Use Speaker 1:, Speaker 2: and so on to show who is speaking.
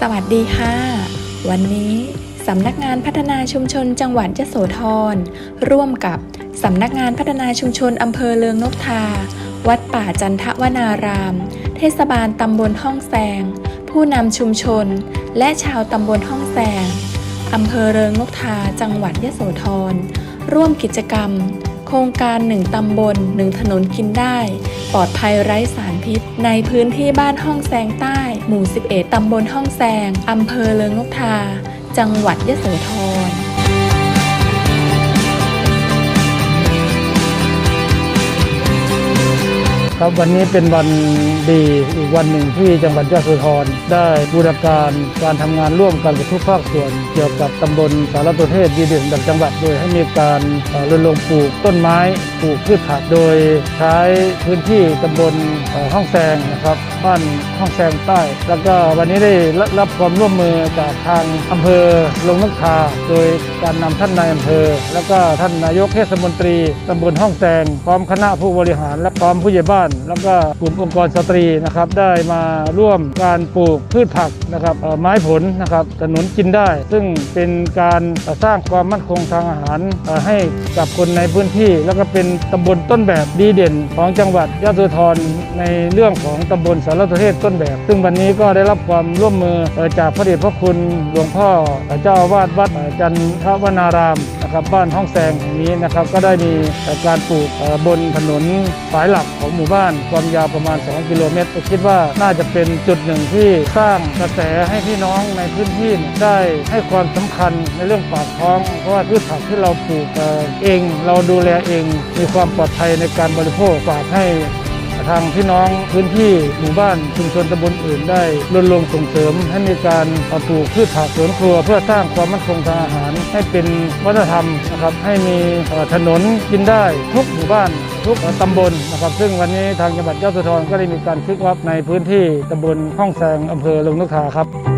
Speaker 1: สวัสดีค่ะ วันนี้สำนักงานพัฒนาชุมชนจังหวัดยโสธรร่วมกับสำนักงานพัฒนาชุมชนอำเภอเลืองนกทา วัดป่าจันทวนาราม เทศบาลตำบลห้องแซง ผู้นำชุมชน และชาวตำบลห้องแซงอำเภอเริงนกทาจังหวัดยโสธรร่วมกิจกรรม โครงการหนึ่งตำบลหนึ่งถนนกินได้ ปลอดภัยไร้สารพิษ ในพื้นที่บ้านห้องแซงใต้ หมู่ 11 ตำบลห้องแซง อำเภอเลิงนกทา จังหวัดยะโสธร
Speaker 2: ครับวันนี้เป็นวันดีอีกวันหนึ่งที่จังหวัดยะโสธรได้บูรณาการการทำงานร่วมกันกับทุกภาคส่วน เกี่ยวกับตำบลสารประเทศดีเด่นดังจังหวัดโดยให้มีการรณรงค์ปลูกต้นไม้ปลูกพืชผักโดยใช้พื้นที่ตำบลห้องแซงนะครับบ้านห้องแซงใต้ แล้วก็วันนี้ได้รับความร่วมมือจากทางอำเภอลงนักทาโดยการนำท่านนายอำเภอ แล้วก็ท่านนายกเทศมนตรีตำบลห้องแซงพร้อมคณะผู้บริหารและพร้อมผู้ใหญ่บ้านแล้วก็กลุ่มองค์กรสตรีนะครับได้มาร่วมการปลูกพืชผักนะครับไม้ผลนะครับถนนกินได้ ซึ่งเป็นการสร้างความมั่นคงทางอาหารให้กับคนในพื้นที่ แล้วก็เป็นตำบลต้นแบบดีเด่นของจังหวัดยะโสธรในเรื่องของตำบลสารประเทศต้นแบบ ซึ่งวันนี้ก็ได้รับความร่วมมือเอ่อจากพระเดชพระคุณหลวงพ่อเจ้าอาวาสวัดจันทวนาราม นะครับบ้านห้องแซงแห่งนี้นะครับก็ได้มีการปลูกบนถนนสายหลักของหมู่บ้านความยาวประมาณ 2 กิโลเมตรคิดว่าน่าจะเป็นจุดหนึ่งที่สร้างกระแสให้พี่น้องในพื้นที่ได้ให้ความสำคัญในเรื่องปากท้อง เพราะว่าพืชผักที่เราปลูกเอ่อเองเราดูแลเอง มีความปลอดภัยในการบริโภคฝากให้ ทางพี่น้องพื้นที่หมู่บ้านชุมชนตำบลอื่นได้รณรงค์ส่งเสริมให้มีการปลูกพืชผักสวนครัว เพื่อสร้างความมั่นคงทางอาหาร ให้เป็นวัฒนธรรมนะครับให้มีถนนกินได้ทุกหมู่บ้านทุกตำบลนะครับ ซึ่งวันนี้ทางจังหวัดยะโสธรก็ได้มีการคึกวักในพื้นที่ตำบลห้องแสงอำเภอลงนกทาครับ